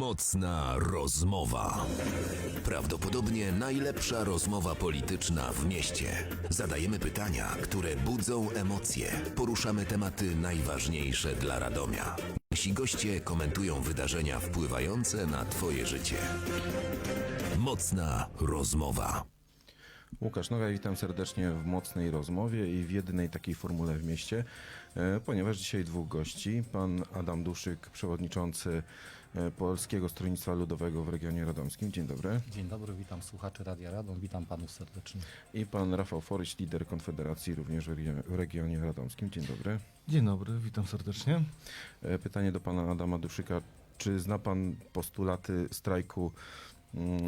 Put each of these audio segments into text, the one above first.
Mocna rozmowa. Prawdopodobnie najlepsza rozmowa polityczna w mieście. Zadajemy pytania, które budzą emocje. Poruszamy tematy najważniejsze dla Radomia. Nasi goście komentują wydarzenia wpływające na Twoje życie. Mocna rozmowa. Łukasz Nowak, witam serdecznie w mocnej rozmowie i w jedynej takiej formule w mieście, e, ponieważ dzisiaj dwóch gości. Pan Adam Duszyk, przewodniczący Polskiego Stronnictwa Ludowego w regionie radomskim. Dzień dobry. Dzień dobry, witam słuchaczy Radia Radom, witam panów serdecznie. I pan Rafał Foryś, lider Konfederacji również w regio- w regionie radomskim. Dzień dobry. Dzień dobry, witam serdecznie. E, Pytanie do pana Adama Duszyka. Czy zna pan postulaty strajku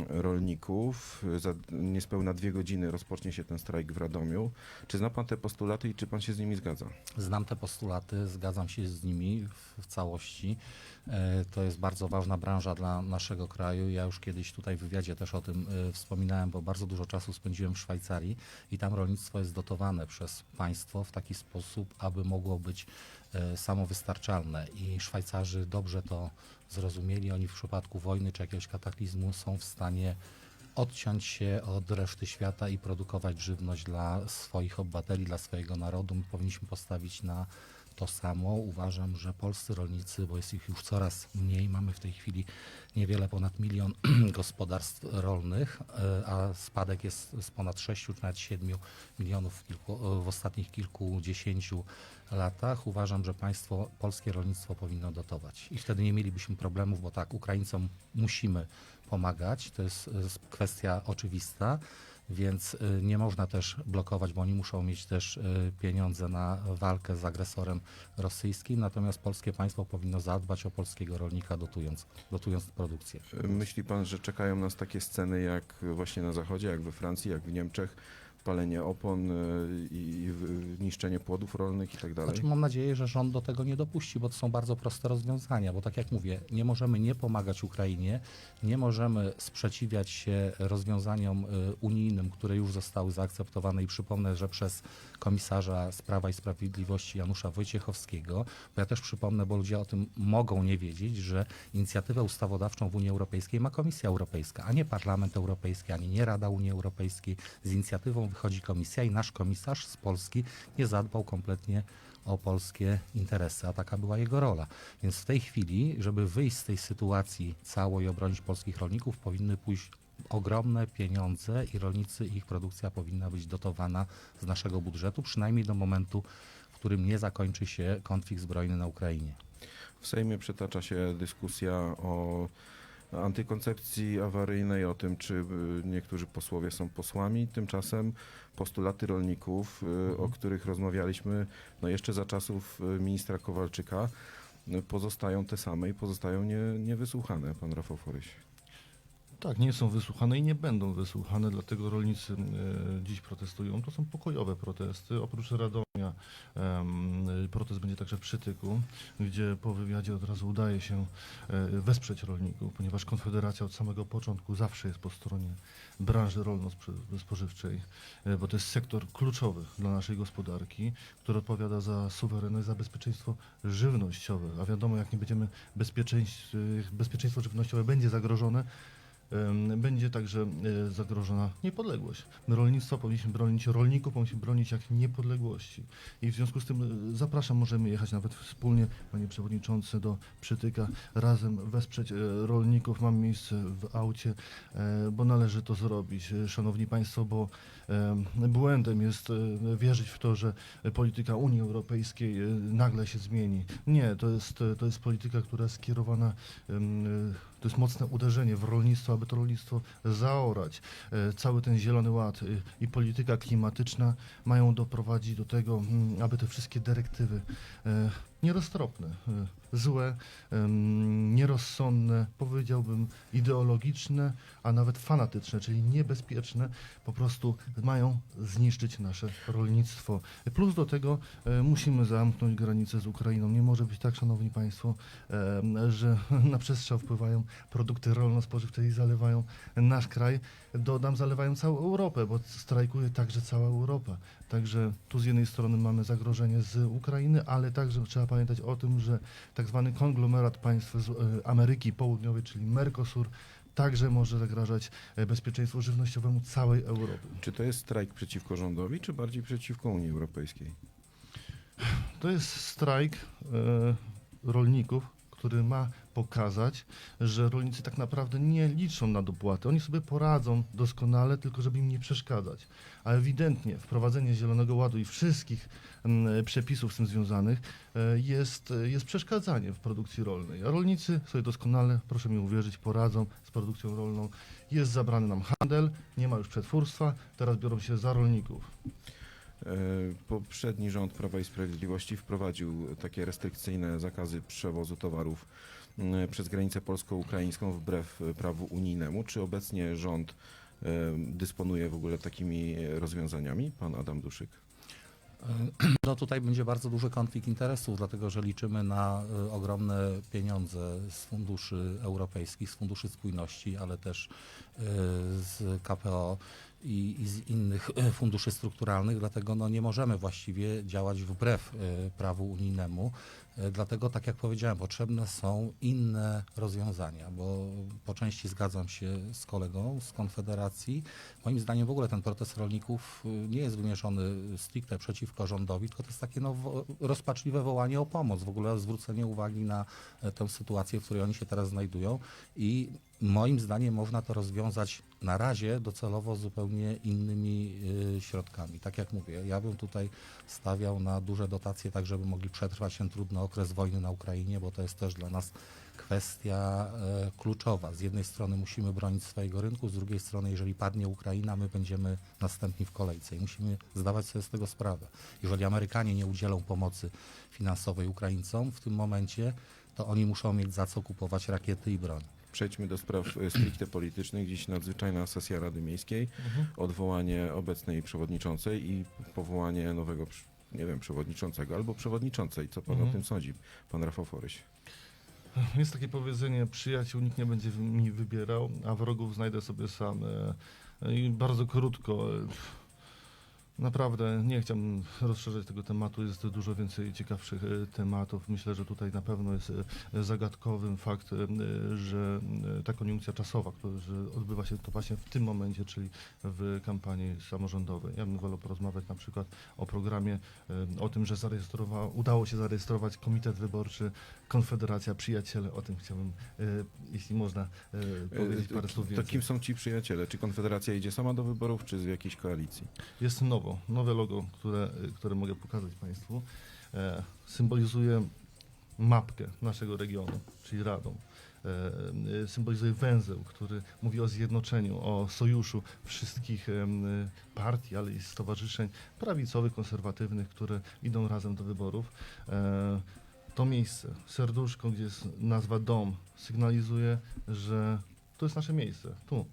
rolników? Za niespełna dwie godziny rozpocznie się ten strajk w Radomiu. Czy zna pan te postulaty i czy pan się z nimi zgadza? Znam te postulaty, zgadzam się z nimi w, całości. E, To jest bardzo ważna branża dla naszego kraju. Ja już kiedyś tutaj w wywiadzie też o tym e, wspominałem, bo bardzo dużo czasu spędziłem w Szwajcarii i tam rolnictwo jest dotowane przez państwo w taki sposób, aby mogło być samowystarczalne. I Szwajcarzy dobrze to zrozumieli. Oni w przypadku wojny czy jakiegoś kataklizmu są w stanie odciąć się od reszty świata i produkować żywność dla swoich obywateli, dla swojego narodu. My powinniśmy postawić na to samo. Uważam, że polscy rolnicy, bo jest ich już coraz mniej, mamy w tej chwili niewiele ponad milion gospodarstw rolnych, e, a spadek jest z ponad 6 czy nawet 7 milionów w, kilku, w ostatnich kilkudziesięciu latach. Uważam, że państwo, polskie rolnictwo powinno dotować. I wtedy nie mielibyśmy problemów, bo tak, Ukraińcom musimy pomagać, to jest e, kwestia oczywista, więc y, nie można też blokować, bo oni muszą mieć też y, pieniądze na walkę z agresorem rosyjskim, natomiast polskie państwo powinno zadbać o polskiego rolnika, dotując, dotując produkcję. Myśli pan, że czekają nas takie sceny jak właśnie na Zachodzie, jak we Francji, jak w Niemczech, palenie opon e, i niszczenie płodów rolnych i tak dalej? Znaczy, mam nadzieję, że rząd do tego nie dopuści, bo to są bardzo proste rozwiązania, bo tak jak mówię, nie możemy nie pomagać Ukrainie, nie możemy sprzeciwiać się rozwiązaniom y, unijnym, które już zostały zaakceptowane i przypomnę, że przez komisarza z i Sprawiedliwości Janusza Wojciechowskiego, bo ja też przypomnę, bo ludzie o tym mogą nie wiedzieć, że inicjatywę ustawodawczą w Unii Europejskiej ma Komisja Europejska, a nie Parlament Europejski, ani nie Rada Unii Europejskiej. Z inicjatywą wychodzi komisja i nasz komisarz z Polski nie zadbał kompletnie o polskie interesy, a taka była jego rola. Więc w tej chwili, żeby wyjść z tej sytuacji całej i obronić polskich rolników, powinny pójść ogromne pieniądze i rolnicy ich produkcja powinna być dotowana z naszego budżetu, przynajmniej do momentu, w którym nie zakończy się konflikt zbrojny na Ukrainie. W Sejmie przytacza się dyskusja o antykoncepcji awaryjnej, o tym, czy y, niektórzy posłowie są posłami. Tymczasem postulaty rolników, y, o których rozmawialiśmy no jeszcze za czasów y, ministra Kowalczyka, pozostają te same i pozostają nie, niewysłuchane, pan Rafał Foryś. Tak, nie są wysłuchane i nie będą wysłuchane, dlatego rolnicy e, dziś protestują. To są pokojowe protesty. Oprócz Radomia em, protest będzie także w Przytyku, gdzie po wywiadzie od razu udaje się e, wesprzeć rolników, ponieważ Konfederacja od samego początku zawsze jest po stronie branży rolno-spożywczej, e, bo to jest sektor kluczowy dla naszej gospodarki, który odpowiada za suwerenność, za bezpieczeństwo żywnościowe. A wiadomo, jak nie będziemy bezpieczeństw, e, bezpieczeństwo żywnościowe będzie zagrożone, będzie także e, zagrożona niepodległość. My rolnictwo powinniśmy bronić, rolników powinniśmy bronić jak niepodległości. I w związku z tym e, zapraszam, możemy jechać nawet wspólnie, panie przewodniczący, do Przytyka, razem wesprzeć e, rolników. Mam miejsce w aucie, bo należy to zrobić. Szanowni Państwo, bo em, błędem jest wierzyć w to, że polityka Unii Europejskiej nagle się zmieni. Nie, to jest, to jest polityka, która jest skierowana, to jest mocne uderzenie w rolnictwo, aby to rolnictwo zaorać. E, Cały ten Zielony Ład e, i polityka klimatyczna mają doprowadzić do tego, mm, aby te wszystkie dyrektywy e, nieroztropne, e, złe, nierozsądne, powiedziałbym ideologiczne, a nawet fanatyczne, czyli niebezpieczne, po prostu mają zniszczyć nasze rolnictwo. Plus do tego e, musimy zamknąć granicę z Ukrainą. Nie może być tak, szanowni państwo, że na przestrzał wpływają produkty rolno-spożywcze i zalewają nasz kraj. Dodam, zalewają całą Europę, bo strajkuje także cała Europa. Także tu z jednej strony mamy zagrożenie z Ukrainy, ale także trzeba pamiętać o tym, że tak zwany konglomerat państw z e, Ameryki Południowej, czyli Mercosur, także może zagrażać e, bezpieczeństwu żywnościowemu całej Europy. Czy to jest strajk przeciwko rządowi, czy bardziej przeciwko Unii Europejskiej? To jest strajk e, rolników, który ma pokazać, że rolnicy tak naprawdę nie liczą na dopłaty. Oni sobie poradzą doskonale, tylko żeby im nie przeszkadzać. A ewidentnie wprowadzenie Zielonego Ładu i wszystkich mm, przepisów z tym związanych e, jest, jest przeszkadzanie w produkcji rolnej. A rolnicy sobie doskonale, proszę mi uwierzyć, poradzą z produkcją rolną. Jest zabrany nam handel, nie ma już przetwórstwa, teraz biorą się za rolników. E, Poprzedni rząd Prawa i Sprawiedliwości wprowadził takie restrykcyjne zakazy przewozu towarów przez granicę polsko-ukraińską wbrew e, prawu unijnemu. Czy obecnie rząd e, dysponuje w ogóle takimi rozwiązaniami? Pan Adam Duszyk. No tutaj będzie bardzo duży konflikt interesów, dlatego że liczymy na ogromne pieniądze z funduszy europejskich, z funduszy spójności, ale też z KPO i, i z innych y, funduszy strukturalnych, dlatego no nie możemy właściwie działać wbrew y, prawu unijnemu. Y, Dlatego, tak jak powiedziałem, potrzebne są inne rozwiązania, bo po części zgadzam się z kolegą z Konfederacji. Moim zdaniem w ogóle ten protest rolników y, nie jest wymierzony stricte przeciwko rządowi, tylko to jest takie no, rozpaczliwe wołanie o pomoc, w ogóle zwrócenie uwagi na e, tę sytuację, w której oni się teraz znajdują i moim zdaniem można to rozwiązać na razie docelowo zupełnie innymi y, środkami. Tak jak mówię, ja bym tutaj stawiał na duże dotacje, tak żeby mogli przetrwać ten trudny okres wojny na Ukrainie, bo to jest też dla nas kwestia e, kluczowa. Z jednej strony musimy bronić swojego rynku, z drugiej strony, jeżeli padnie Ukraina, my będziemy następni w kolejce i musimy zdawać sobie z tego sprawę. Jeżeli Amerykanie nie udzielą pomocy finansowej Ukraińcom w tym momencie, to oni muszą mieć za co kupować rakiety i broń. Przejdźmy do spraw e, stricte politycznych. Dziś nadzwyczajna sesja Rady Miejskiej, odwołanie obecnej przewodniczącej i powołanie nowego, nie wiem, przewodniczącego albo przewodniczącej. Co pan o Mhm. tym sądzi, pan Rafał Foryś? Jest takie powiedzenie, przyjaciół nikt nie będzie mi wybierał, a wrogów znajdę sobie sam. E, I bardzo krótko. Naprawdę nie chciałbym rozszerzać tego tematu, jest dużo więcej ciekawszych e, tematów. Myślę, że tutaj na pewno jest e, zagadkowym fakt, e, że ta koniunkcja czasowa, która, że odbywa się to właśnie w tym momencie, czyli w kampanii samorządowej. Ja bym wolał porozmawiać na przykład o programie, o tym, że udało się zarejestrować komitet wyborczy Konfederacja Przyjaciele. O tym chciałbym, jeśli można powiedzieć parę słów To więcej. kim są ci przyjaciele? Czy Konfederacja idzie sama do wyborów, czy z jakiejś koalicji? Jest nowo, nowe logo, które, które mogę pokazać Państwu. E, symbolizuje mapkę naszego regionu, czyli Radom. E, e, symbolizuje węzeł, który mówi o zjednoczeniu, o sojuszu wszystkich e, partii, ale i stowarzyszeń prawicowych, konserwatywnych, które idą razem do wyborów. E, to miejsce, serduszko, gdzie jest nazwa dom, sygnalizuje, że to jest nasze miejsce, tu,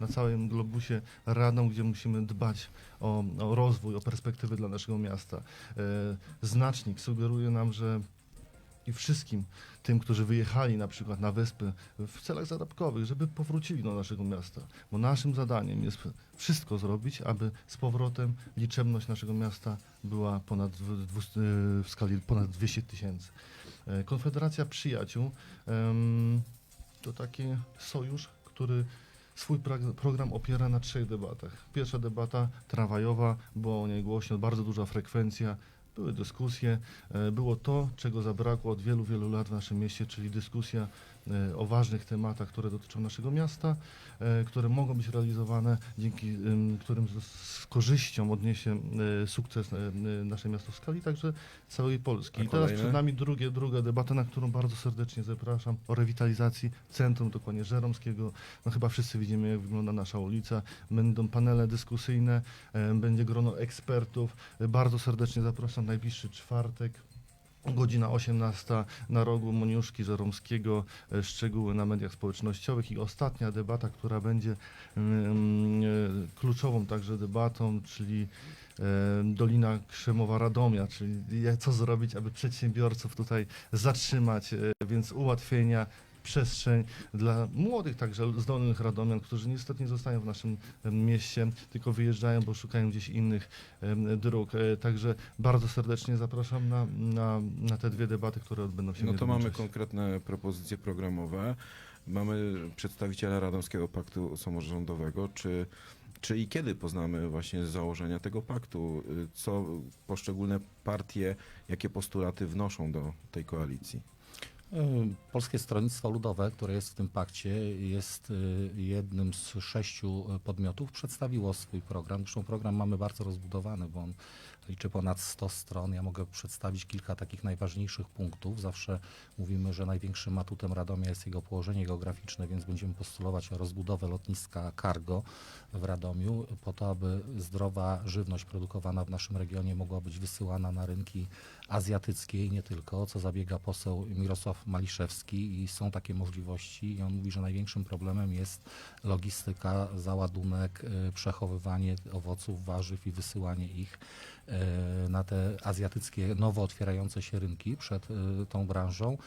na całym globusie Radom, gdzie musimy dbać o, o rozwój, o perspektywy dla naszego miasta. E, znacznik sugeruje nam, że i wszystkim tym, którzy wyjechali na przykład na wyspy w celach zarobkowych, żeby powrócili do naszego miasta. Bo naszym zadaniem jest wszystko zrobić, aby z powrotem liczebność naszego miasta była ponad dwust- w skali ponad 200 tysięcy. E, Konfederacja Przyjaciół to taki sojusz, który swój program opiera na trzech debatach. Pierwsza debata tramwajowa, była o niej głośno, bardzo duża frekwencja, były dyskusje, e, było to, czego zabrakło od wielu, wielu lat w naszym mieście, czyli dyskusja o ważnych tematach, które dotyczą naszego miasta, e, które mogą być realizowane, dzięki którym z, korzyścią odniesie e, sukces e, e, nasze miasto w skali także całej Polski. I teraz przed nami drugie, druga debata, na którą bardzo serdecznie zapraszam, o rewitalizacji centrum, dokładnie Żeromskiego. No chyba wszyscy widzimy, jak wygląda nasza ulica. Będą panele dyskusyjne, e, będzie grono ekspertów. E, Bardzo serdecznie zapraszam najbliższy czwartek. Godzina 18 na rogu Moniuszki Żeromskiego, e, szczegóły na mediach społecznościowych i ostatnia debata, która będzie mm, e, kluczową także debatą, czyli e, Dolina Krzemowa Radomia, czyli co zrobić, aby przedsiębiorców tutaj zatrzymać, więc ułatwienia przestrzeń dla młodych także zdolnych radomian, którzy niestety nie zostają w naszym mieście, tylko wyjeżdżają, bo szukają gdzieś innych dróg. E, Także bardzo serdecznie zapraszam na, na, na te dwie debaty, które odbędą się No to mamy konkretne propozycje programowe. Mamy przedstawiciela Radomskiego Paktu Samorządowego. Czy, czy i kiedy poznamy właśnie założenia tego paktu? Y, Co poszczególne partie, jakie postulaty wnoszą do tej koalicji? Y, Polskie Stronnictwo Ludowe, które jest w tym pakcie, jest y, jednym z sześciu y, podmiotów, przedstawiło swój program. Zresztą program mamy bardzo rozbudowany, bo on liczy ponad 100 stron. Ja mogę przedstawić kilka takich najważniejszych punktów. Zawsze mówimy, że największym atutem Radomia jest jego położenie geograficzne, więc będziemy postulować o rozbudowę lotniska cargo w Radomiu, po to, aby zdrowa żywność produkowana w naszym regionie mogła być wysyłana na rynki azjatyckie i nie tylko, co zabiega poseł Mirosław Maliszewski i są takie możliwości i on mówi, że największym problemem jest logistyka, załadunek, y, przechowywanie owoców, warzyw i wysyłanie ich y, na te azjatyckie, nowo otwierające się rynki przed y, tą branżą.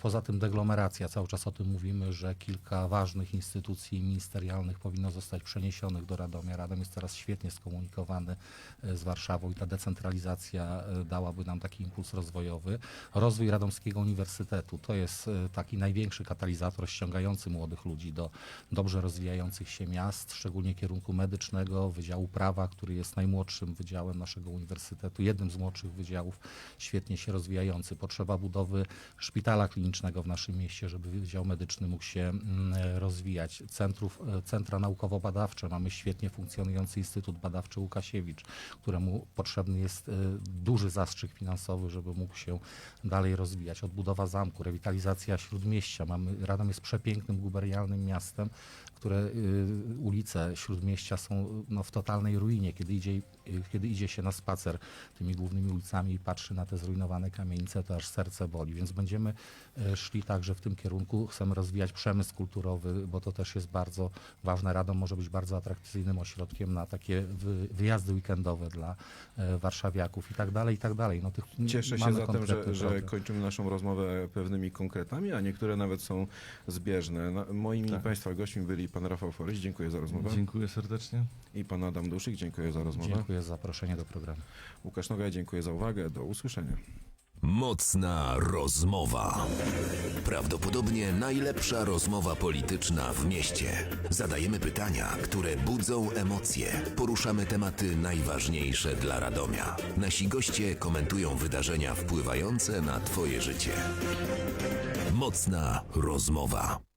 Poza tym deglomeracja, cały czas o tym mówimy, że kilka ważnych instytucji ministerialnych powinno zostać przeniesionych do Radomia. Radom jest teraz świetnie skomunikowany z Warszawą i ta decentralizacja dałaby nam taki impuls rozwojowy. Rozwój Radomskiego Uniwersytetu to jest y, taki największy katalizator ściągający młodych ludzi do dobrze rozwijających się miast, szczególnie kierunku medycznego, Wydziału Prawa, który jest najmłodszym wydziałem naszego uniwersytetu, jednym z młodszych wydziałów, świetnie się rozwijający. Potrzeba budowy szpitala klinicznego w naszym mieście, żeby Wydział Medyczny mógł się mm, rozwijać. Centrów, e, centra naukowo-badawcze, mamy świetnie funkcjonujący Instytut Badawczy Łukasiewicz, któremu potrzebny jest e, duży zastrzyk finansowy, żeby mógł się dalej rozwijać. Odbudowa zamku, rewitalizacja śródmieścia. Mamy, Radom jest przepięknym, guberialnym miastem, które y, ulice śródmieścia są no, w totalnej ruinie. Kiedy idzie, kiedy idzie się na spacer tymi głównymi ulicami i patrzy na te zrujnowane kamienice, to aż serce boli. Więc będziemy y, szli także w tym kierunku. Chcemy rozwijać przemysł kulturowy, bo to też jest bardzo ważne. Radom może być bardzo atrakcyjnym ośrodkiem na takie wy, wyjazdy weekendowe dla e, warszawiaków i tak dalej, i tak dalej. No, tych, Cieszę się zatem, że, że kończymy naszą rozmowę pewnymi konkretami, a niektóre nawet są zbieżne. Na- Moimi Tak. Państwa gośćmi byli Pan Rafał Foryś, dziękuję za rozmowę, Dziękuję serdecznie. i Pan Adam Duszyk, dziękuję za rozmowę. Dziękuję za zaproszenie do programu. Łukasz Nowia, dziękuję za uwagę, do usłyszenia. Mocna rozmowa. Prawdopodobnie najlepsza rozmowa polityczna w mieście. Zadajemy pytania, które budzą emocje. Poruszamy tematy najważniejsze dla Radomia. Nasi goście komentują wydarzenia wpływające na Twoje życie. Mocna rozmowa.